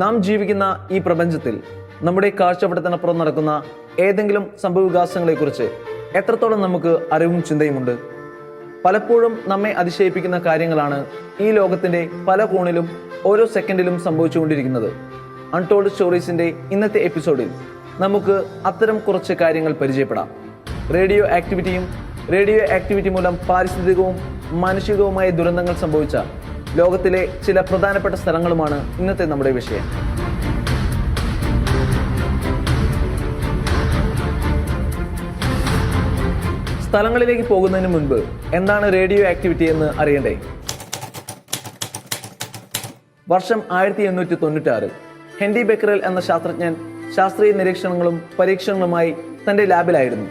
നാം ജീവിക്കുന്ന ഈ പ്രപഞ്ചത്തിൽ നമ്മുടെ കാഴ്ചപ്പെടുത്തിനപ്പുറം നടക്കുന്ന ഏതെങ്കിലും സംഭവവികാസങ്ങളെക്കുറിച്ച് എത്രത്തോളം നമുക്ക് അറിവും ചിന്തയുമുണ്ട്? പലപ്പോഴും നമ്മെ അതിശയിപ്പിക്കുന്ന കാര്യങ്ങളാണ് ഈ ലോകത്തിന്റെ പല കോണിലും ഓരോ സെക്കൻഡിലും സംഭവിച്ചുകൊണ്ടിരിക്കുന്നത്. അൺടോൾഡ് സ്റ്റോറീസിന്റെ ഇന്നത്തെ എപ്പിസോഡിൽ നമുക്ക് അത്തരം കുറച്ച് കാര്യങ്ങൾ പരിചയപ്പെടാം. റേഡിയോ ആക്ടിവിറ്റിയും റേഡിയോ ആക്ടിവിറ്റി മൂലം പാരിസ്ഥിതികവും മാനുഷികവുമായ ദുരന്തങ്ങൾ സംഭവിച്ച ലോകത്തിലെ ചില പ്രധാനപ്പെട്ട സ്ഥലങ്ങളുമാണ് ഇന്നത്തെ നമ്മുടെ വിഷയം. സ്ഥലങ്ങളിലേക്ക് പോകുന്നതിന് മുൻപ് എന്താണ് റേഡിയോ ആക്ടിവിറ്റി എന്ന് അറിയണ്ടേ? വർഷം ആയിരത്തി എണ്ണൂറ്റി തൊണ്ണൂറ്റാറ് ഹെൻഡി ബെക്കറൽ എന്ന ശാസ്ത്രജ്ഞൻ ശാസ്ത്രീയ നിരീക്ഷണങ്ങളും പരീക്ഷണങ്ങളുമായി തന്റെ ലാബിലായിരുന്നു.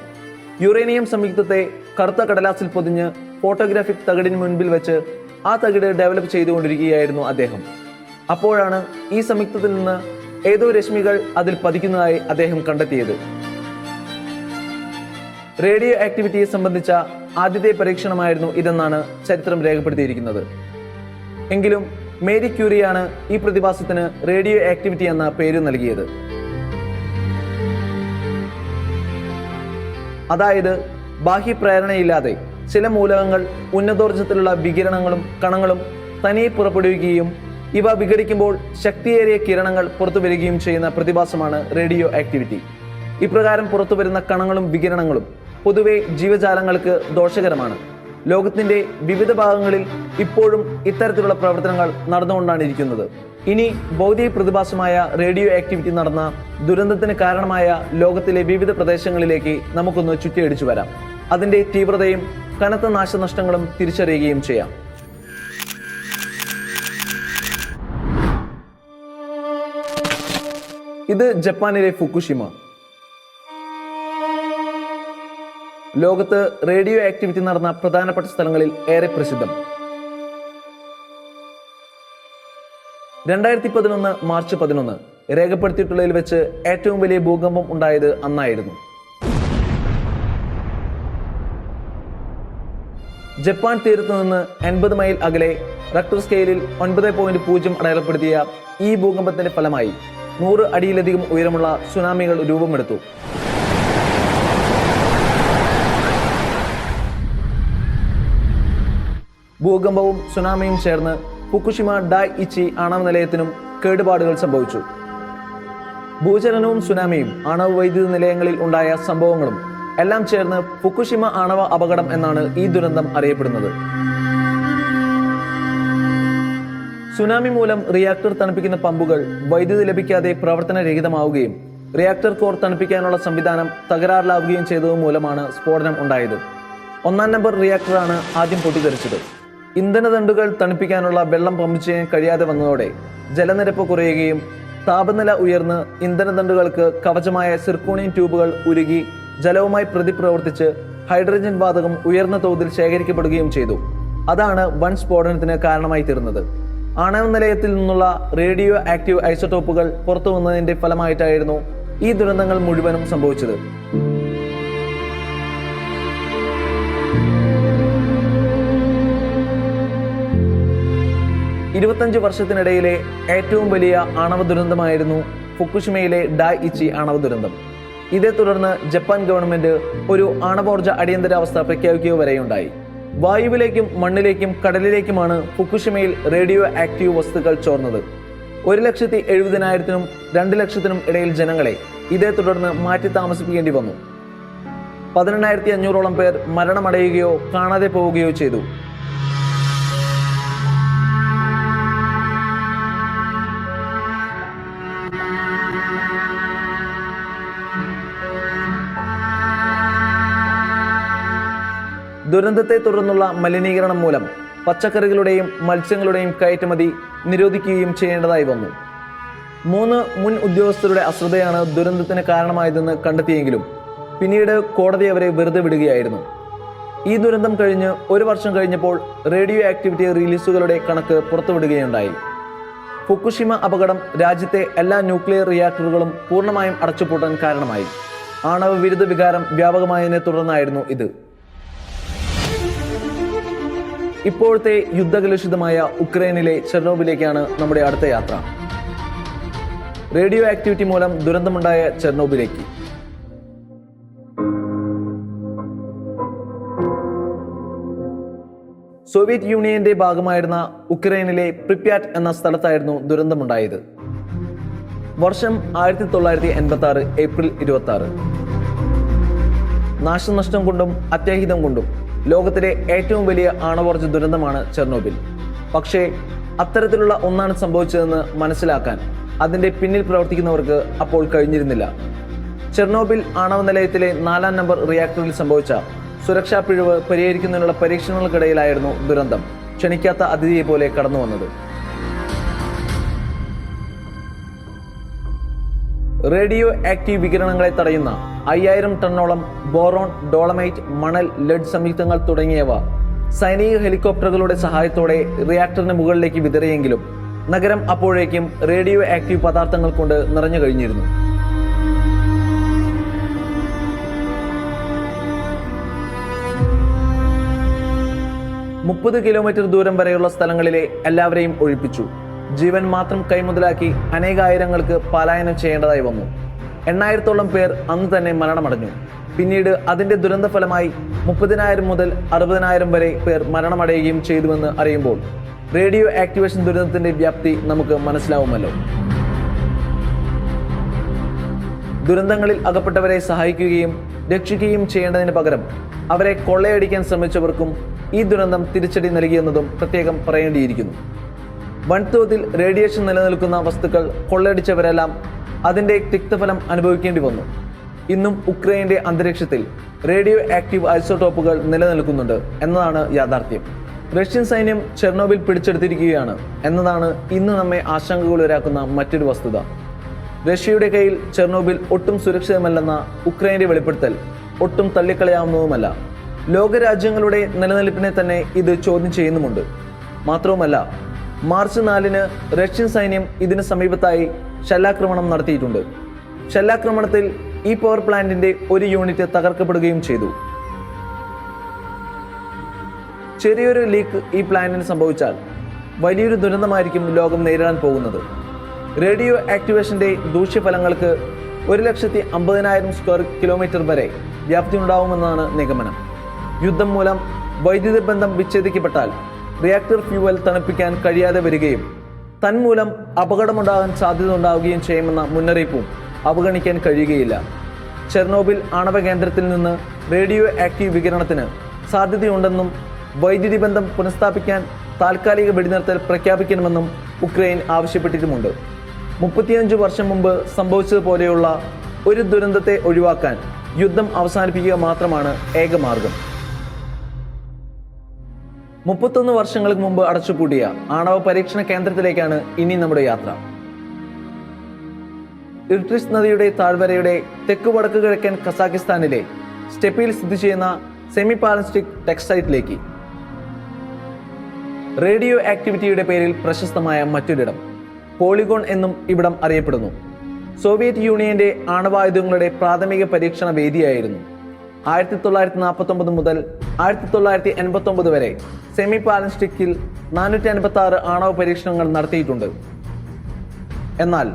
യുറേനിയം സംയുക്തത്തെ കറുത്ത കടലാസിൽ പൊതിഞ്ഞ് ഫോട്ടോഗ്രാഫിക് തകടിന് മുൻപിൽ വെച്ച് ആ തകിട് ഡെവലപ്പ് ചെയ്തുകൊണ്ടിരിക്കുകയായിരുന്നു അദ്ദേഹം. അപ്പോഴാണ് ഈ സംയുക്തത്തിൽ നിന്ന് ഏതോ രശ്മികൾ അതിൽ പതിക്കുന്നതായി അദ്ദേഹം കണ്ടെത്തിയത്. റേഡിയോ ആക്ടിവിറ്റിയെ സംബന്ധിച്ച ആദ്യത്തെ പരീക്ഷണമായിരുന്നു ഇതെന്നാണ് ചരിത്രം രേഖപ്പെടുത്തിയിരിക്കുന്നത്. എങ്കിലും മേരി ക്യൂറിയാണ് ഈ പ്രതിഭാസത്തിന് റേഡിയോ ആക്ടിവിറ്റി എന്ന പേര് നൽകിയത്. അതായത് ബാഹ്യപ്രേരണയില്ലാതെ ചില മൂലകങ്ങൾ ഉന്നതോർജത്തിലുള്ള വികിരണങ്ങളും കണങ്ങളും തനിയെ പുറപ്പെടുവിക്കുകയും ഇവ വിഘടിക്കുമ്പോൾ ശക്തിയേറിയ കിരണങ്ങൾ പുറത്തു വരികയും ചെയ്യുന്ന പ്രതിഭാസമാണ് റേഡിയോ ആക്ടിവിറ്റി. ഇപ്രകാരം പുറത്തു വരുന്ന കണങ്ങളും വികിരണങ്ങളും പൊതുവെ ജീവജാലങ്ങൾക്ക് ദോഷകരമാണ്. ലോകത്തിന്റെ വിവിധ ഭാഗങ്ങളിൽ ഇപ്പോഴും ഇത്തരത്തിലുള്ള പ്രവർത്തനങ്ങൾ നടന്നുകൊണ്ടാണ് ഇരിക്കുന്നത് ഇനി ഭൗതിക പ്രതിഭാസമായ റേഡിയോ ആക്ടിവിറ്റി നടന്ന ദുരന്തത്തിന് കാരണമായ ലോകത്തിലെ വിവിധ പ്രദേശങ്ങളിലേക്ക് നമുക്കൊന്ന് ചുറ്റിയടിച്ചു വരാം. അതിന്റെ തീവ്രതയും കനത്ത നാശനഷ്ടങ്ങളും തിരിച്ചറിയുകയും ചെയ്യാം. ഇത് ജപ്പാനിലെ ഫുക്കുഷിമ. ലോകത്ത് റേഡിയോ ആക്ടിവിറ്റി നടന്ന പ്രധാനപ്പെട്ട സ്ഥലങ്ങളിൽ ഏറെ പ്രസിദ്ധം. രണ്ടായിരത്തി പതിനൊന്ന് മാർച്ച് പതിനൊന്ന് രേഖപ്പെടുത്തിയിട്ടുള്ളതിൽ വെച്ച് ഏറ്റവും വലിയ ഭൂകമ്പം ഉണ്ടായത് അന്നായിരുന്നു. ജപ്പാൻ തീരത്തു നിന്ന് എൺപത് മൈൽ അകലെ റക്ടർ സ്കെയിലിൽ ഒൻപത് പോയിന്റ് പൂജ്യം അടയാളപ്പെടുത്തിയ ഈ ഭൂകമ്പത്തിന്റെ ഫലമായി നൂറ് അടിയിലധികം ഉയരമുള്ള സുനാമികൾ രൂപമെടുത്തു. ഭൂകമ്പവും സുനാമിയും ചേർന്ന് ഫുക്കുഷിമ ഡായ് ഇച്ചി ആണവ നിലയത്തിനും കേടുപാടുകൾ സംഭവിച്ചു. ഭൂചലനവും സുനാമിയും ആണവ വൈദ്യുത നിലയങ്ങളിൽ ഉണ്ടായ സംഭവങ്ങളും എല്ലാം ചേർന്ന് ഫുക്കുഷിമ ആണവ അപകടം എന്നാണ് ഈ ദുരന്തം അറിയപ്പെടുന്നത്. സുനാമി മൂലം റിയാക്ടർ തണുപ്പിക്കുന്ന പമ്പുകൾ വൈദ്യുതി ലഭിക്കാതെ പ്രവർത്തനരഹിതമാവുകയും റിയാക്ടർ കോർ തണുപ്പിക്കാനുള്ള സംവിധാനം തകരാറിലാവുകയും ചെയ്തത് മൂലമാണ് സ്ഫോടനം ഉണ്ടായത്. ഒന്നാം നമ്പർ റിയാക്ടറാണ് ആദ്യം പൊട്ടിത്തെറിച്ചത്. ഇന്ധനദണ്ടുകൾ തണുപ്പിക്കാനുള്ള വെള്ളം പമ്പ് ചെയ്യാൻ കഴിയാതെ വന്നതോടെ ജലനിരപ്പ് കുറയുകയും താപനില ഉയർന്ന് ഇന്ധനദണ്ടുകൾക്ക് കവചമായ സിർക്കോണിയൻ ട്യൂബുകൾ ഉരുകി ജലവുമായി പ്രതിപ്രവർത്തിച്ച് ഹൈഡ്രജൻ വാതകം ഉയർന്ന തോതിൽ ശേഖരിക്കപ്പെടുകയും ചെയ്തു. അതാണ് വൻ സ്ഫോടനത്തിന് കാരണമായി തീർന്നത്. ആണവ നിലയത്തിൽ നിന്നുള്ള റേഡിയോ ആക്റ്റീവ് ഐസോടോപ്പുകൾ പുറത്തു വന്നതിന്റെ ഫലമായിട്ടായിരുന്നു ഈ ദുരന്തങ്ങൾ മുഴുവനും സംഭവിച്ചത്. ഇരുപത്തഞ്ച് വർഷത്തിനിടയിലെ ഏറ്റവും വലിയ ആണവ ദുരന്തമായിരുന്നു ഫുക്കുഷിമയിലെ ഡായ് ഇച്ചി ആണവ ദുരന്തം. ഇതേ തുടർന്ന് ജപ്പാൻ ഗവൺമെന്റ് ഒരു ആണവോർജ അടിയന്തരാവസ്ഥ പ്രഖ്യാപിക്കുക വരെയുണ്ടായി. വായുവിലേക്കും മണ്ണിലേക്കും കടലിലേക്കുമാണ് ഫുക്കുഷിമയിൽ റേഡിയോ ആക്റ്റീവ് വസ്തുക്കൾ ചോർന്നത്. ഒരു ലക്ഷത്തി എഴുപതിനായിരത്തിനും രണ്ട് ലക്ഷത്തിനും ഇടയിൽ ജനങ്ങളെ ഇതേ തുടർന്ന് മാറ്റി താമസിപ്പിക്കേണ്ടി വന്നു. പതിനെണ്ണായിരത്തി അഞ്ഞൂറോളം പേർ മരണമടയുകയോ കാണാതെ പോവുകയോ ചെയ്തു. ദുരന്തത്തെ തുടർന്നുള്ള മലിനീകരണം മൂലം പച്ചക്കറികളുടെയും മത്സ്യങ്ങളുടെയും കയറ്റുമതി നിരോധിക്കുകയും ചെയ്യേണ്ടതായി വന്നു. മൂന്ന് മുൻ ഉദ്യോഗസ്ഥരുടെ അശ്രദ്ധയാണ് ദുരന്തത്തിന് കാരണമായതെന്ന് കണ്ടെത്തിയെങ്കിലും പിന്നീട് കോടതി അവരെ വെറുതെ വിടുകയായിരുന്നു. ഈ ദുരന്തം കഴിഞ്ഞ് ഒരു വർഷം കഴിഞ്ഞപ്പോൾ റേഡിയോ ആക്ടിവിറ്റി റിലീസുകളുടെ കണക്ക് പുറത്തുവിടുകയുണ്ടായി. ഫുക്കുഷിമ അപകടം രാജ്യത്തെ എല്ലാ ന്യൂക്ലിയർ റിയാക്ടറുകളും പൂർണമായും അടച്ചുപൂട്ടാൻ കാരണമായി. ആണവ വിരുദ്ധ വികാരം വ്യാപകമായതിനെ തുടർന്നായിരുന്നു ഇത്. ഇപ്പോഴത്തെ യുദ്ധകലുഷിതമായ ഉക്രൈനിലെ ചെർണോബിലേക്കാണ് നമ്മുടെ അടുത്ത യാത്ര. റേഡിയോ ആക്ടിവിറ്റി മൂലം ദുരന്തമുണ്ടായ ചെർണോബിലേക്ക്. സോവിയറ്റ് യൂണിയന്റെ ഭാഗമായിരുന്ന ഉക്രൈനിലെ പ്രിപ്യാറ്റ് എന്ന സ്ഥലത്തായിരുന്നു ദുരന്തമുണ്ടായത്. വർഷം ആയിരത്തി തൊള്ളായിരത്തി എൺപത്തി ആറ് ഏപ്രിൽ ഇരുപത്തി ആറ് നാശനഷ്ടം കൊണ്ടും അത്യാഹിതം കൊണ്ടും ലോകത്തിലെ ഏറ്റവും വലിയ ആണവോർജ ദുരന്തമാണ് ചെർണോബിൽ. പക്ഷേ അത്തരത്തിലുള്ള ഒന്നാണ് സംഭവിച്ചതെന്ന് മനസ്സിലാക്കാൻ അതിന്റെ പിന്നിൽ പ്രവർത്തിക്കുന്നവർക്ക് അപ്പോൾ കഴിഞ്ഞിരുന്നില്ല. ചെർണോബിൽ ആണവ നിലയത്തിലെ നാലാം നമ്പർ റിയാക്ടറിൽ സംഭവിച്ച സുരക്ഷാ പിഴവ് പരിഹരിക്കുന്നതിനുള്ള പരീക്ഷണങ്ങൾക്കിടയിലായിരുന്നു ദുരന്തം. ക്ഷണിക്കാത്ത അതിഥിയെ പോലെ കടന്നു വന്നത് റേഡിയോ ആക്റ്റീവ് വികിരണങ്ങളെ തടയുന്ന അയ്യായിരം ടണ്ണോളം ബോറോൺ ഡോളമൈറ്റ് മണൽ ലെഡ് സംയുക്തങ്ങൾ തുടങ്ങിയവ സൈനിക ഹെലികോപ്റ്ററുകളുടെ സഹായത്തോടെ റിയാക്ടറിന് മുകളിലേക്ക് വിതറിയെങ്കിലും നഗരം അപ്പോഴേക്കും റേഡിയോ ആക്റ്റീവ് പദാർത്ഥങ്ങൾ കൊണ്ട് നിറഞ്ഞു കഴിഞ്ഞിരുന്നു. മുപ്പത് കിലോമീറ്റർ ദൂരം വരെയുള്ള സ്ഥലങ്ങളിലെ എല്ലാവരെയും ഒഴിപ്പിച്ചു. ജീവൻ മാത്രം കൈമുതലാക്കി അനേകായിരങ്ങൾക്ക് പലായനം ചെയ്യേണ്ടതായി വന്നു. എണ്ണായിരത്തോളം പേർ അന്ന് തന്നെ മരണമടഞ്ഞു. പിന്നീട് അതിന്റെ ദുരന്തഫലമായി മുപ്പതിനായിരം മുതൽ അറുപതിനായിരം വരെ പേർ മരണമടയുകയും ചെയ്തുവെന്ന് അറിയുമ്പോൾ റേഡിയോ ആക്ടിവേഷൻ ദുരന്തത്തിന്റെ വ്യാപ്തി നമുക്ക് മനസ്സിലാവുമല്ലോ. ദുരന്തങ്ങളിൽ അകപ്പെട്ടവരെ സഹായിക്കുകയും രക്ഷിക്കുകയും ചെയ്യേണ്ടതിന് പകരം അവരെ കൊള്ളയടിക്കാൻ ശ്രമിച്ചവർക്കും ഈ ദുരന്തം തിരിച്ചടി നൽകിയെന്നതും പ്രത്യേകം പറയേണ്ടിയിരിക്കുന്നു. വൻതോതിൽ റേഡിയേഷൻ നിലനിൽക്കുന്ന വസ്തുക്കൾ കൊള്ളയടിച്ചവരെല്ലാം അതിന്റെ തിക്തഫലം അനുഭവിക്കേണ്ടി വന്നു. ഇന്നും ഉക്രൈന്റെ അന്തരീക്ഷത്തിൽ റേഡിയോ ആക്റ്റീവ് ഐസോടോപ്പുകൾ നിലനിൽക്കുന്നുണ്ട് എന്നതാണ് യാഥാർത്ഥ്യം. റഷ്യൻ സൈന്യം ചെർണോബിൽ പിടിച്ചെടുത്തിരിക്കുകയാണ് എന്നതാണ് ഇന്ന് നമ്മെ ആശങ്കകളൊരാക്കുന്ന മറ്റൊരു വസ്തുത. റഷ്യയുടെ കയ്യിൽ ചെർണോബിൽ ഒട്ടും സുരക്ഷിതമല്ലെന്ന ഉക്രൈന്റെ വെളിപ്പെടുത്തൽ ഒട്ടും തള്ളിക്കളയാവുന്നതുമല്ല. ലോകരാജ്യങ്ങളുടെ നിലനിൽപ്പിനെ തന്നെ ഇത് ചോദ്യം ചെയ്യുന്നുമുണ്ട്. മാത്രവുമല്ല മാർച്ച് നാലിന് റഷ്യൻ സൈന്യം ഇതിന് സമീപത്തായി ഷെല്ലാക്രമണം നടത്തിയിട്ടുണ്ട്. ഷെല്ലാക്രമണത്തിൽ ഈ പവർ പ്ലാന്റിന്റെ ഒരു യൂണിറ്റ് തകർക്കപ്പെടുകയും ചെയ്തു. ചെറിയൊരു ലീക്ക് ഈ പ്ലാന്റിന് സംഭവിച്ചാൽ വലിയൊരു ദുരന്തമായിരിക്കും ലോകം നേരിടാൻ പോകുന്നത്. റേഡിയോ ആക്ടിവേഷന്റെ ദൂഷ്യഫലങ്ങൾക്ക് ഒരു ലക്ഷത്തി അമ്പതിനായിരം സ്ക്വയർ കിലോമീറ്റർ വരെ വ്യാപ്തി ഉണ്ടാവുമെന്നാണ് നിഗമനം. യുദ്ധം മൂലം വൈദ്യുതി ബന്ധം വിച്ഛേദിക്കപ്പെട്ടാൽ റിയാക്ടർ ഫ്യൂവൽ തണുപ്പിക്കാൻ കഴിയാതെ വരികയും തന്മൂലം അപകടമുണ്ടാകാൻ സാധ്യത ഉണ്ടാവുകയും ചെയ്യുമെന്ന മുന്നറിയിപ്പും അവഗണിക്കാൻ കഴിയുകയില്ല. ചെർണോബിൽ ആണവ കേന്ദ്രത്തിൽ നിന്ന് റേഡിയോ ആക്റ്റീവ് വികിരണത്തിന് സാധ്യതയുണ്ടെന്നും വൈദ്യുതി ബന്ധം പുനഃസ്ഥാപിക്കാൻ താൽക്കാലിക വെടിനിർത്തൽ പ്രഖ്യാപിക്കണമെന്നും ഉക്രൈൻ ആവശ്യപ്പെട്ടിട്ടുമുണ്ട്. മുപ്പത്തിയഞ്ച് വർഷം മുമ്പ് സംഭവിച്ചതുപോലെയുള്ള ഒരു ദുരന്തത്തെ ഒഴിവാക്കാൻ യുദ്ധം അവസാനിപ്പിക്കുക മാത്രമാണ് ഏകമാർഗം മുപ്പത്തൊന്ന് വർഷങ്ങൾക്ക് മുമ്പ് അടച്ചുപൂട്ടിയ ആണവ പരീക്ഷണ കേന്ദ്രത്തിലേക്കാണ് ഇനി നമ്മുടെ യാത്ര. ഇർട്രിസ് നദിയുടെ താഴ്വരയുടെ തെക്ക് വടക്ക് കിഴക്കൻ കസാക്കിസ്ഥാനിലെ സ്റ്റെപ്പിൽ സ്ഥിതി ചെയ്യുന്ന സെമി പാലസ്റ്റിക് ടെക്സ്റ്റൈറ്റിലേക്ക് റേഡിയോ ആക്ടിവിറ്റിയുടെ പേരിൽ പ്രശസ്തമായ മറ്റൊരിടം. പോളിഗോൺ എന്നും ഇവിടം അറിയപ്പെടുന്നു. സോവിയറ്റ് യൂണിയന്റെ ആണവായുധങ്ങളുടെ പ്രാഥമിക പരീക്ഷണ വേദിയായിരുന്നു. ആയിരത്തി തൊള്ളായിരത്തി നാൽപ്പത്തി ഒമ്പത് മുതൽ ആയിരത്തി തൊള്ളായിരത്തി എൺപത്തി ഒമ്പത് വരെ സെമി പാലസ്റ്റിക്കിൽ നാനൂറ്റി അൻപത്തി ആറ് ആണവ പരീക്ഷണങ്ങൾ നടത്തിയിട്ടുണ്ട്. എന്നാൽ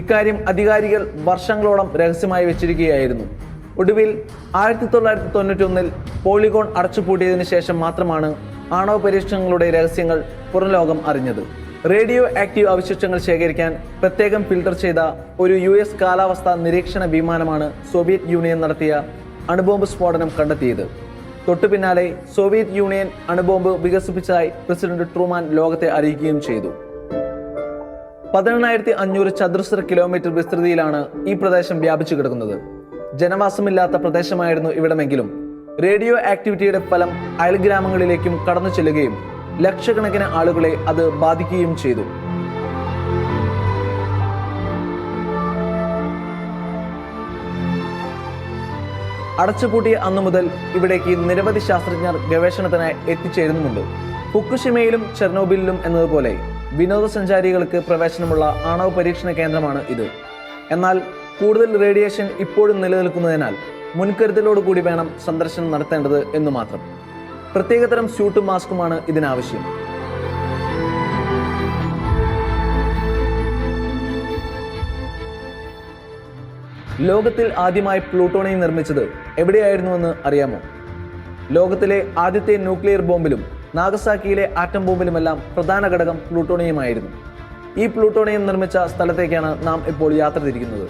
ഇക്കാര്യം അധികാരികൾ വർഷങ്ങളോളം രഹസ്യമായി വെച്ചിരിക്കുകയായിരുന്നു. ഒടുവിൽ ആയിരത്തി തൊള്ളായിരത്തി തൊണ്ണൂറ്റി ഒന്നിൽ പോളിഗോൺ അടച്ചുപൂട്ടിയതിനു ശേഷം മാത്രമാണ് ആണവ പരീക്ഷണങ്ങളുടെ രഹസ്യങ്ങൾ പുറംലോകം അറിഞ്ഞത്. റേഡിയോ ആക്റ്റീവ് അവശിഷ്ടങ്ങൾ ശേഖരിക്കാൻ പ്രത്യേകം ഫിൽട്ടർ ചെയ്ത ഒരു യു കാലാവസ്ഥാ നിരീക്ഷണ വിമാനമാണ് സോവിയറ്റ് യൂണിയൻ നടത്തിയ അണുബോംബ് സ്ഫോടനം കണ്ടെത്തിയത്. തൊട്ടു പിന്നാലെ സോവിയറ്റ് യൂണിയൻ അണുബോംബ് വികസിപ്പിച്ചതായി പ്രസിഡന്റ് ട്രൂമാൻ ലോകത്തെ അറിയിക്കുകയും ചെയ്തു. പതിനെണ്ണായിരത്തി അഞ്ഞൂറ് ചതുരശ്ര കിലോമീറ്റർ വിസ്തൃതിയിലാണ് ഈ പ്രദേശം വ്യാപിച്ചു കിടക്കുന്നത്. ജനവാസമില്ലാത്ത പ്രദേശമായിരുന്നു ഇവിടമെങ്കിലും. റേഡിയോ ആക്ടിവിറ്റിയുടെ ഫലം അയൽഗ്രാമങ്ങളിലേക്കും കടന്നു ചെല്ലുകയും ലക്ഷക്കണക്കിന് ആളുകളെ അത് ബാധിക്കുകയും ചെയ്തു. അടച്ചുപൂട്ടിയ അന്നു മുതൽ ഇവിടേക്ക് നിരവധി ശാസ്ത്രജ്ഞർ ഗവേഷണത്തിനായി എത്തിച്ചേരുന്നുമുണ്ട്. ഫുക്കുഷിമയിലും ചെർണോബിലും എന്നതുപോലെ വിനോദസഞ്ചാരികൾക്ക് പ്രവേശനമുള്ള ആണവ പരീക്ഷണ കേന്ദ്രമാണ് ഇത്. എന്നാൽ കൂടുതൽ റേഡിയേഷൻ ഇപ്പോഴും നിലനിൽക്കുന്നതിനാൽ മുൻകരുതലോടുകൂടി വേണം സന്ദർശനം നടത്തേണ്ടത് എന്നു മാത്രം. പ്രത്യേകതരം സ്യൂട്ടും മാസ്കുമാണ് ഇതിനാവശ്യം. ലോകത്തിൽ ആദ്യമായി പ്ലൂട്ടോണിയം നിർമ്മിച്ചത് എവിടെയായിരുന്നുവെന്ന് അറിയാമോ? ലോകത്തിലെ ആദ്യത്തെ ന്യൂക്ലിയർ ബോംബിലും നാഗസാക്കിയിലെ ആറ്റം ബോംബിലുമെല്ലാം പ്രധാന ഘടകം പ്ലൂട്ടോണിയമായിരുന്നു. ഈ പ്ലൂട്ടോണിയം നിർമ്മിച്ച സ്ഥലത്തേക്കാണ് നാം ഇപ്പോൾ യാത്ര തിരിക്കുന്നത്.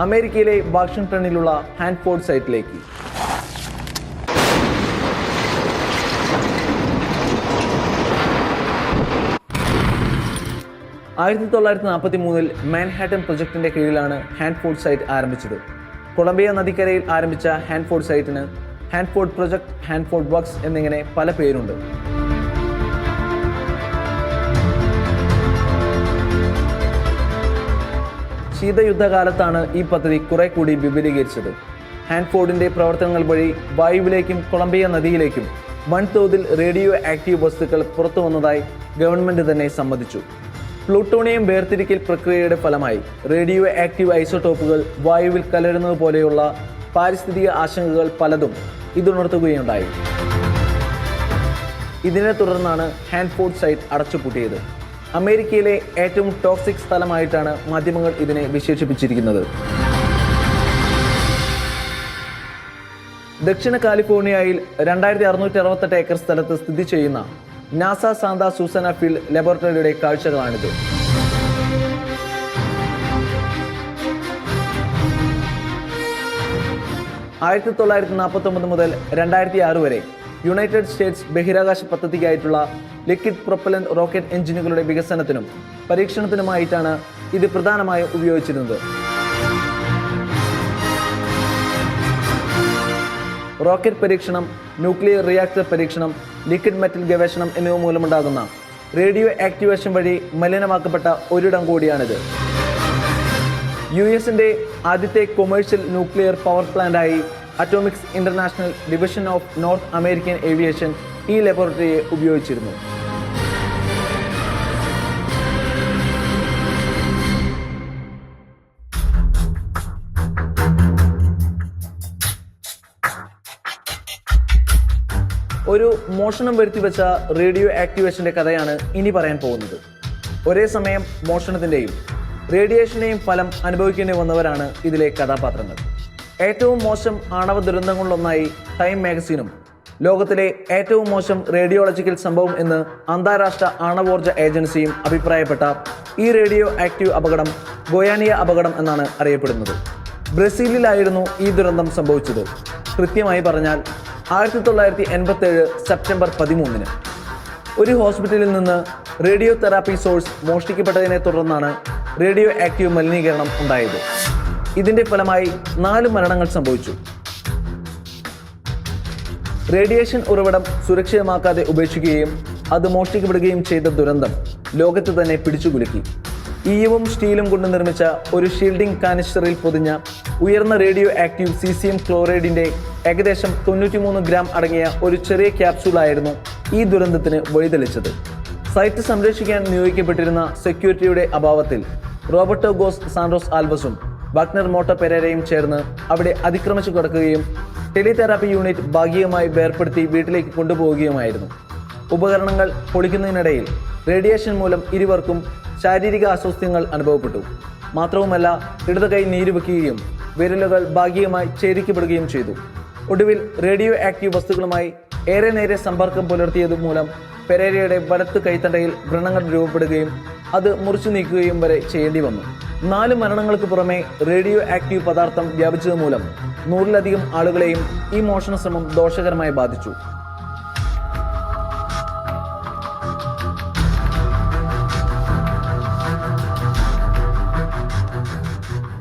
അമേരിക്കയിലെ വാഷിംഗ്ടണിലുള്ള ഹാൻഡ്ഫോർഡ് സൈറ്റിലേക്ക്. ആയിരത്തി തൊള്ളായിരത്തി നാൽപ്പത്തി മൂന്നിൽ മാൻഹാട്ടൻ പ്രൊജക്ടിന്റെ കീഴിലാണ് ഹാൻഡ്ഫോർഡ് സൈറ്റ് ആരംഭിച്ചത്. കൊളംബിയ നദിക്കരയിൽ ആരംഭിച്ച ഹാൻഡ്ഫോർഡ് സൈറ്റിന് ഹാൻഡ്ഫോർഡ് പ്രൊജക്ട് ഹാൻഡ്ഫോർഡ് വർക്ക്സ് എന്നിങ്ങനെ പല പേരുണ്ട്. ശീതയുദ്ധകാലത്താണ് ഈ പദ്ധതി കുറെ കൂടി വിപുലീകരിച്ചത്. ഹാൻഡ്ഫോർഡിന്റെ പ്രവർത്തനങ്ങൾ വഴി വായുവിലേക്കും കൊളംബിയ നദിയിലേക്കും വൻതോതിൽ റേഡിയോ ആക്റ്റീവ് വസ്തുക്കൾ പുറത്തു വന്നതായി ഗവൺമെന്റ് തന്നെ സമ്മതിച്ചു. പ്ലൂട്ടോണിയം വേർതിരിക്കൽ പ്രക്രിയയുടെ ഫലമായി റേഡിയോ ആക്റ്റീവ് ഐസോടോപ്പുകൾ വായുവിൽ കലരുന്നത് പോലെയുള്ള പാരിസ്ഥിതിക ആശങ്കകൾ പലതും ഇതുണർത്തുകയുണ്ടായി. ഇതിനെ തുടർന്നാണ് ഹാൻഡ്ഫോർഡ് സൈറ്റ് അടച്ചുപൂട്ടിയത്. അമേരിക്കയിലെ ഏറ്റവും ടോക്സിക് സ്ഥലമായിട്ടാണ് മാധ്യമങ്ങൾ ഇതിനെ വിശേഷിപ്പിച്ചിരിക്കുന്നത്. ദക്ഷിണ കാലിഫോർണിയയിൽ രണ്ടായിരത്തി അറുന്നൂറ്റി അറുപത്തെട്ട് ഏക്കർ സ്ഥലത്ത് സ്ഥിതി ചെയ്യുന്ന നാസ സാന്ത സൂസന ഫീൽഡ് ലബോറട്ടറിയുടെ കാഴ്ചകളാണിത്. ആയിരത്തി തൊള്ളായിരത്തി നാൽപ്പത്തി ഒമ്പത് മുതൽ രണ്ടായിരത്തി ആറ് വരെ യുണൈറ്റഡ് സ്റ്റേറ്റ്സ് ബഹിരാകാശ പദ്ധതിക്കായിട്ടുള്ള ലിക്വിഡ് പ്രൊപ്പലൻ റോക്കറ്റ് എഞ്ചിനുകളുടെ വികസനത്തിനും പരീക്ഷണത്തിനുമായിട്ടാണ് ഇത് പ്രധാനമായും ഉപയോഗിച്ചിരുന്നത്. റോക്കറ്റ് പരീക്ഷണം ന്യൂക്ലിയർ റിയാക്ടർ പരീക്ഷണം ലിക്വിഡ് മെറ്റൽ ഗവേഷണം എന്നിവ മൂലമുണ്ടാകുന്ന റേഡിയോ ആക്ടിവേഷൻ വഴി മലിനമാക്കപ്പെട്ട ഒരിടം കൂടിയാണിത്. യു എസിന്റെ ആദ്യത്തെ commercial nuclear power പ്ലാന്റായി Atomics International division of North American aviation ഈ ലബോറട്ടറിയെ ഉപയോഗിച്ചിരുന്നു. ഒരു മോഷണം വരുത്തിവെച്ച റേഡിയോ ആക്ടിവേഷന്റെ കഥയാണ് ഇനി പറയാൻ പോകുന്നത്. ഒരേ സമയം മോഷണത്തിന്റെയും റേഡിയേഷന്റെയും ഫലം അനുഭവിക്കേണ്ടി വന്നവരാണ് ഇതിലെ കഥാപാത്രങ്ങൾ. ഏറ്റവും മോശം ആണവ ദുരന്തങ്ങളിലൊന്നായി ടൈം മാഗസീനും ലോകത്തിലെ ഏറ്റവും മോശം റേഡിയോളജിക്കൽ സംഭവം എന്ന് അന്താരാഷ്ട്ര ആണവോർജ ഏജൻസിയും അഭിപ്രായപ്പെട്ട ഈ റേഡിയോ ആക്റ്റീവ് അപകടം ഗോയാനിയ അപകടം എന്നാണ് അറിയപ്പെടുന്നത്. ബ്രസീലിലായിരുന്നു ഈ ദുരന്തം സംഭവിച്ചത്. കൃത്യമായി പറഞ്ഞാൽ ആയിരത്തി തൊള്ളായിരത്തി എൺപത്തി ഏഴ് സെപ്റ്റംബർ പതിമൂന്നിന്. ഒരു ഹോസ്പിറ്റലിൽ നിന്ന് റേഡിയോ തെറാപ്പി സോഴ്സ് മോഷ്ടിക്കപ്പെട്ടതിനെ തുടർന്നാണ് റേഡിയോ ആക്റ്റീവ് മലിനീകരണം ഉണ്ടായത്. ഇതിന്റെ ഫലമായി നാല് മരണങ്ങൾ സംഭവിച്ചു. റേഡിയേഷൻ ഉറവിടം സുരക്ഷിതമാക്കാതെ ഉപേക്ഷിക്കുകയും അത് മോഷ്ടിക്കപ്പെടുകയും ചെയ്ത ദുരന്തം ലോകത്ത് തന്നെ പിടിച്ചുകുലുക്കി. ഈയവും സ്റ്റീലും കൊണ്ട് നിർമ്മിച്ച ഒരു ഷീൽഡിംഗ് കാനിസ്റ്ററിൽ പൊതിഞ്ഞ ഉയർന്ന radioactive C C M ക്ലോറൈഡിന്റെ ഏകദേശം തൊണ്ണൂറ്റിമൂന്ന് ഗ്രാം അടങ്ങിയ ഒരു ചെറിയ ക്യാപ്സൂളായിരുന്നു ഈ ദുരന്തത്തിന് വഴിതെളിച്ചത്. സൈറ്റ് സംരക്ഷിക്കാൻ നിയോഗിക്കപ്പെട്ടിരുന്ന സെക്യൂരിറ്റിയുടെ അഭാവത്തിൽ റോബർട്ടോ ഗോസ് സാൻഡോസ് ആൽബസും വാഗ്നർ മോട്ടോ പെരേരയും ചേർന്ന് അവിടെ അതിക്രമിച്ചു കിടക്കുകയും ടെലിതെറാപ്പി യൂണിറ്റ് ഭാഗികമായി വേർപ്പെടുത്തി വീട്ടിലേക്ക് കൊണ്ടുപോവുകയുമായിരുന്നു. ഉപകരണങ്ങൾ പൊളിക്കുന്നതിനിടയിൽ റേഡിയേഷൻ മൂലം ഇരുവർക്കും ശാരീരിക അസ്വസ്ഥ്യങ്ങൾ അനുഭവപ്പെട്ടു. മാത്രവുമല്ല ഇടത് കൈ നീരുവെക്കുകയും വിരലുകൾ ഭാഗികമായി ഛേദിക്കപ്പെടുകയും ചെയ്തു. ഒടുവിൽ റേഡിയോ ആക്റ്റീവ് വസ്തുക്കളുമായി ഏറെ നേരെ സമ്പർക്കം പുലർത്തിയത് മൂലം പെരേരയുടെ വലത്ത് കൈത്തണ്ടയിൽ വ്രണങ്ങൾ രൂപപ്പെടുകയും അത് മുറിച്ചു നീക്കുകയും വരെ ചെയ്യേണ്ടി വന്നു. നാല് മരണങ്ങൾക്ക് പുറമെ റേഡിയോ ആക്റ്റീവ് പദാർത്ഥം വ്യാപിച്ചത് മൂലം നൂറിലധികം ആളുകളെയും ഈ മോഷണ ശ്രമം ദോഷകരമായി ബാധിച്ചു.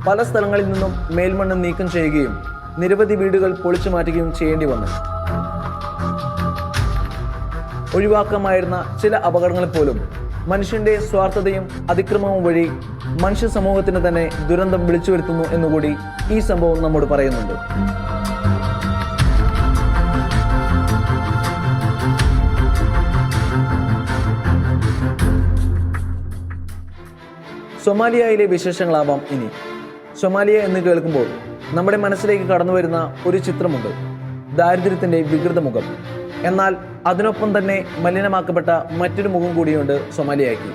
പല സ്ഥലങ്ങളിൽ നിന്നും മേൽമണ്ണ് നീക്കം ചെയ്യുകയും നിരവധി വീടുകൾ പൊളിച്ചു മാറ്റുകയും ചെയ്യേണ്ടി വന്നു. ഒഴിവാക്കാമായിരുന്ന ചില അപകടങ്ങൾ പോലും മനുഷ്യന്റെ സ്വാർത്ഥതയും അതിക്രമവും വഴി മനുഷ്യ സമൂഹത്തിന് തന്നെ ദുരന്തം വിളിച്ചു വരുത്തുന്നു എന്നുകൂടി ഈ സംഭവം നമ്മോട് പറയുന്നുണ്ട്. സൊമാലിയയിലെ വിശേഷങ്ങളാവാം ഇനി. സൊമാലിയ എന്ന് കേൾക്കുമ്പോൾ നമ്മുടെ മനസ്സിലേക്ക് കടന്നു വരുന്ന ഒരു ചിത്രമുണ്ട്. ദാരിദ്ര്യത്തിന്റെ വികൃത മുഖം എന്നാൽ അതിനൊപ്പം തന്നെ മലിനമാക്കപ്പെട്ട മറ്റൊരു മുഖം കൂടിയുണ്ട് സൊമാലിയാക്കി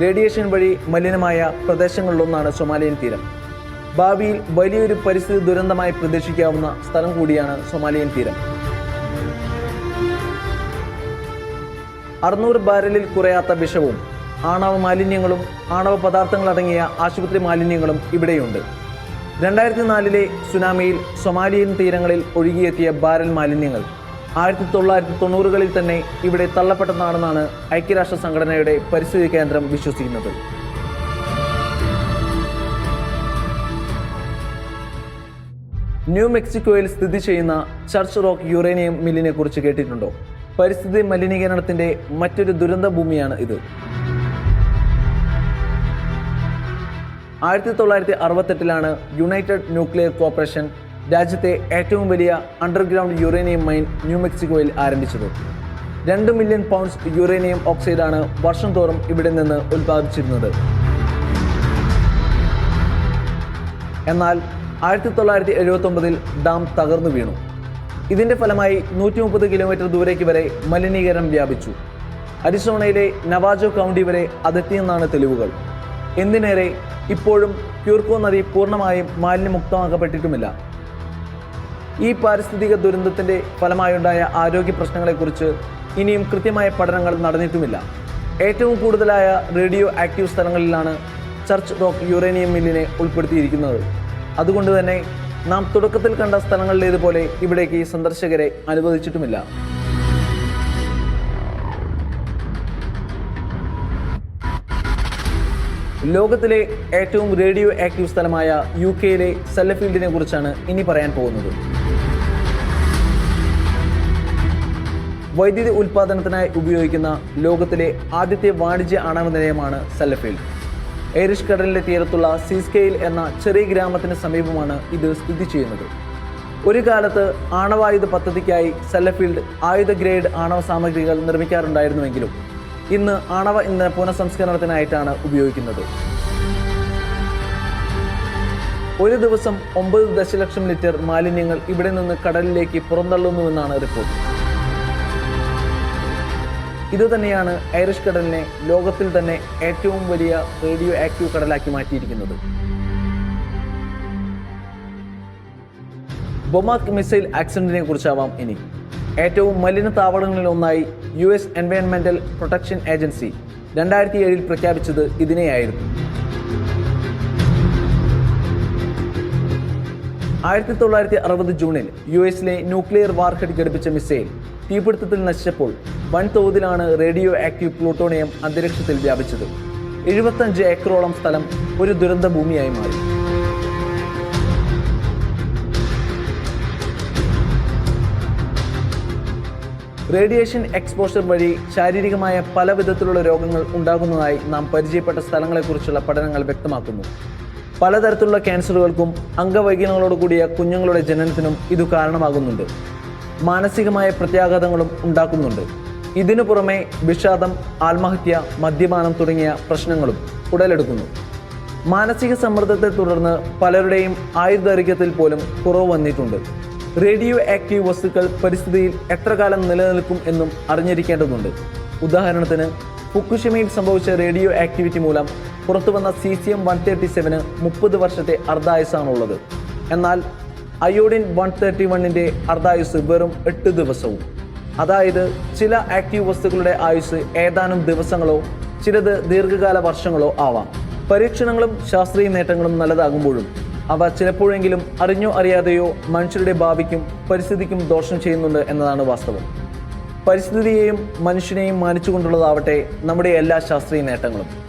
റേഡിയേഷൻ വഴി മലിനമായ പ്രദേശങ്ങളിലൊന്നാണ് സൊമാലിയൻ തീരം. ഭാവിയിൽ വലിയൊരു പരിസ്ഥിതി ദുരന്തമായി പ്രതീക്ഷിക്കാവുന്ന സ്ഥലം കൂടിയാണ് സൊമാലിയൻ തീരം. അറുന്നൂറ് ബാരലിൽ കുറയാത്ത വിഷവും ആണവ മാലിന്യങ്ങളും ആണവ പദാർത്ഥങ്ങൾ അടങ്ങിയ ആശുപത്രി മാലിന്യങ്ങളും ഇവിടെയുണ്ട്. രണ്ടായിരത്തി നാലിലെ സുനാമിയിൽ സൊമാലിയൻ തീരങ്ങളിൽ ഒഴുകിയെത്തിയ ബാരൽ മാലിന്യങ്ങൾ ആയിരത്തി തൊള്ളായിരത്തി തൊണ്ണൂറുകളിൽ തന്നെ ഇവിടെ തള്ളപ്പെട്ടതാണെന്നാണ് ഐക്യരാഷ്ട്ര സംഘടനയുടെ പരിസ്ഥിതി കേന്ദ്രം വിശ്വസിക്കുന്നത്. ന്യൂ മെക്സിക്കോയിൽ സ്ഥിതി ചെയ്യുന്ന ചർച്ച് റോക്ക് യുറേനിയം മില്ലിനെ കുറിച്ച് കേട്ടിട്ടുണ്ടോ? പരിസ്ഥിതി മലിനീകരണത്തിന്റെ മറ്റൊരു ദുരന്ത ഭൂമിയാണ് ഇത്. ആയിരത്തി തൊള്ളായിരത്തി അറുപത്തെട്ടിലാണ് യുണൈറ്റഡ് ന്യൂക്ലിയർ കോർപ്പറേഷൻ രാജ്യത്തെ ഏറ്റവും വലിയ അണ്ടർഗ്രൗണ്ട് യുറേനിയം മൈൻ ന്യൂ മെക്സിക്കോയിൽ ആരംഭിച്ചത്. രണ്ട് മില്യൺ പൗണ്ട്സ് യുറേനിയം ഓക്സൈഡാണ് വർഷം തോറും ഇവിടെ നിന്ന് ഉൽപ്പാദിപ്പിച്ചിരുന്നത് എന്നാൽ ആയിരത്തി തൊള്ളായിരത്തി എഴുപത്തി ഒമ്പതിൽ ഡാം തകർന്നു വീണു. ഇതിന്റെ ഫലമായി നൂറ്റി മുപ്പത് കിലോമീറ്റർ ദൂരേക്ക് വരെ മലിനീകരണം വ്യാപിച്ചു. അരിസോണയിലെ നവാജോ കൗണ്ടി വരെ അതെത്തിയെന്നാണ് തെളിവുകൾ. എന്തിനേറെ ഇപ്പോഴും ക്യൂർക്കോ നദി പൂർണമായും മാലിന്യമുക്തമാക്കപ്പെട്ടിട്ടുമില്ല. ഈ പാരിസ്ഥിതിക ദുരന്തത്തിന്റെ ഫലമായുണ്ടായ ആരോഗ്യ പ്രശ്നങ്ങളെക്കുറിച്ച് ഇനിയും കൃത്യമായ പഠനങ്ങൾ നടന്നിട്ടുമില്ല. ഏറ്റവും കൂടുതലായ റേഡിയോ ആക്റ്റീവ് സ്ഥലങ്ങളിലാണ് ചർച്ച് റോക്ക് യുറേനിയം മില്ലിനെ ഉൾപ്പെടുത്തിയിരിക്കുന്നത്. അതുകൊണ്ട് തന്നെ നാം തുടക്കത്തിൽ കണ്ട സ്ഥലങ്ങളിലേതുപോലെ ഇവിടേക്ക് സന്ദർശകരെ അനുവദിച്ചിട്ടുമില്ല. ലോകത്തിലെ ഏറ്റവും റേഡിയോ ആക്റ്റീവ് സ്ഥലമായ യു കെയിലെ സെല്ലഫീൽഡിനെ കുറിച്ചാണ് ഇനി പറയാൻ പോകുന്നത്. വൈദ്യുതി ഉൽപ്പാദനത്തിനായി ഉപയോഗിക്കുന്ന ലോകത്തിലെ ആദ്യത്തെ വാണിജ്യ ആണവ നിലയമാണ് സെല്ലഫീൽഡ്. ഐറിഷ് കടലിന്റെ തീരത്തുള്ള സീസ്കെയിൽ എന്ന ചെറിയ ഗ്രാമത്തിന് സമീപമാണ് ഇത് സ്ഥിതി ചെയ്യുന്നത്. ഒരു കാലത്ത് ആണവായുധ പദ്ധതിക്കായി സെല്ലഫീൽഡ് ആയുധ ഗ്രേഡ് ആണവ സാമഗ്രികൾ നിർമ്മിക്കാറുണ്ടായിരുന്നുവെങ്കിലും ഇന്ന് ആണവ ഇന്ധന പുനഃസംസ്കരണത്തിനായിട്ടാണ് ഉപയോഗിക്കുന്നത്. ഒരു ദിവസം ഒമ്പത് ദശലക്ഷം ലിറ്റർ മാലിന്യങ്ങൾ ഇവിടെ നിന്ന് കടലിലേക്ക് പുറന്തള്ളുന്നുവെന്നാണ് റിപ്പോർട്ട്. ഇത് തന്നെയാണ് ഐറിഷ് കടലിനെ ലോകത്തിൽ തന്നെ ഏറ്റവും വലിയ റേഡിയോ ആക്റ്റീവ് കടലാക്കി മാറ്റിയിരിക്കുന്നത്. ബൊമാക് മിസൈൽ ആക്സിഡന്റിനെ കുറിച്ചാവാം ഇനി. ഏറ്റവും മലിന താവളങ്ങളിൽ ഒന്നായി യു എസ് എൻവയോൺമെന്റൽ പ്രൊട്ടക്ഷൻ ഏജൻസി രണ്ടായിരത്തി ഏഴിൽ പ്രഖ്യാപിച്ചത് ഇതിനെയായിരുന്നു. ആയിരത്തി തൊള്ളായിരത്തി അറുപത് ജൂണിൽ യു എസിലെ ന്യൂക്ലിയർ വാർഹെഡ് ഘടിപ്പിച്ച മിസൈൽ തീപിടുത്തത്തിൽ നശിച്ചപ്പോൾ വൻതോതിലാണ് റേഡിയോ ആക്റ്റീവ് പ്ലൂട്ടോണിയം അന്തരീക്ഷത്തിൽ വ്യാപിച്ചത്. എഴുപത്തഞ്ച് ഏക്കറോളം സ്ഥലം ഒരു ദുരന്ത ഭൂമിയായി മാറി. റേഡിയേഷൻ എക്സ്പോഷർ വഴി ശാരീരികമായ പല വിധത്തിലുള്ള രോഗങ്ങൾ ഉണ്ടാകുന്നതായി നാം പരിചയപ്പെട്ട സ്ഥലങ്ങളെക്കുറിച്ചുള്ള പഠനങ്ങൾ വ്യക്തമാക്കുന്നു. പലതരത്തിലുള്ള ക്യാൻസറുകൾക്കും അംഗവൈകല്യങ്ങളോട് കൂടിയ കുഞ്ഞുങ്ങളുടെ ജനനത്തിനും ഇത് കാരണമാകുന്നുണ്ട്. മാനസികമായ പ്രത്യാഘാതങ്ങളും ഉണ്ടാക്കുന്നുണ്ട്. ഇതിനു പുറമെ വിഷാദം ആത്മഹത്യ മദ്യപാനം തുടങ്ങിയ പ്രശ്നങ്ങളും ഉടലെടുക്കുന്നു. മാനസിക സമ്മർദ്ദത്തെ തുടർന്ന് പലരുടെയും ആയുർദൈർഘ്യത്തിൽ പോലും കുറവ് വന്നിട്ടുണ്ട്. റേഡിയോ ആക്റ്റീവ് വസ്തുക്കൾ പരിസ്ഥിതിയിൽ എത്ര കാലം നിലനിൽക്കും എന്നും അറിഞ്ഞിരിക്കേണ്ടതുണ്ട്. ഉദാഹരണത്തിന് ഫുക്കുഷിമയിൽ സംഭവിച്ച റേഡിയോ ആക്ടിവിറ്റി മൂലം പുറത്തുവന്ന C C M one thirty seven മുപ്പത് വർഷത്തെ അർദ്ധായുസാണുള്ളത് എന്നാൽ അയോഡിൻ വൺ തേർട്ടി വണ്ണിന്റെ അർദ്ധായുസ് വെറും എട്ട് ദിവസവും. അതായത് ചില ആക്റ്റീവ് വസ്തുക്കളുടെ ആയുസ് ഏതാനും ദിവസങ്ങളോ ചിലത് ദീർഘകാല വർഷങ്ങളോ ആവാം. പരീക്ഷണങ്ങളും ശാസ്ത്രീയ നേട്ടങ്ങളും നല്ലതാകുമ്പോഴും അവ ചിലപ്പോഴെങ്കിലും അറിഞ്ഞോ അറിയാതെയോ മനുഷ്യരുടെ ഭാവിക്കും പരിസ്ഥിതിക്കും ദോഷം ചെയ്യുന്നുണ്ട് എന്നതാണ് വാസ്തവം. പരിസ്ഥിതിയെയും മനുഷ്യനെയും മാനിച്ചുകൊണ്ടുള്ളതാവട്ടെ നമ്മുടെ എല്ലാ ശാസ്ത്രീയ നേട്ടങ്ങളും.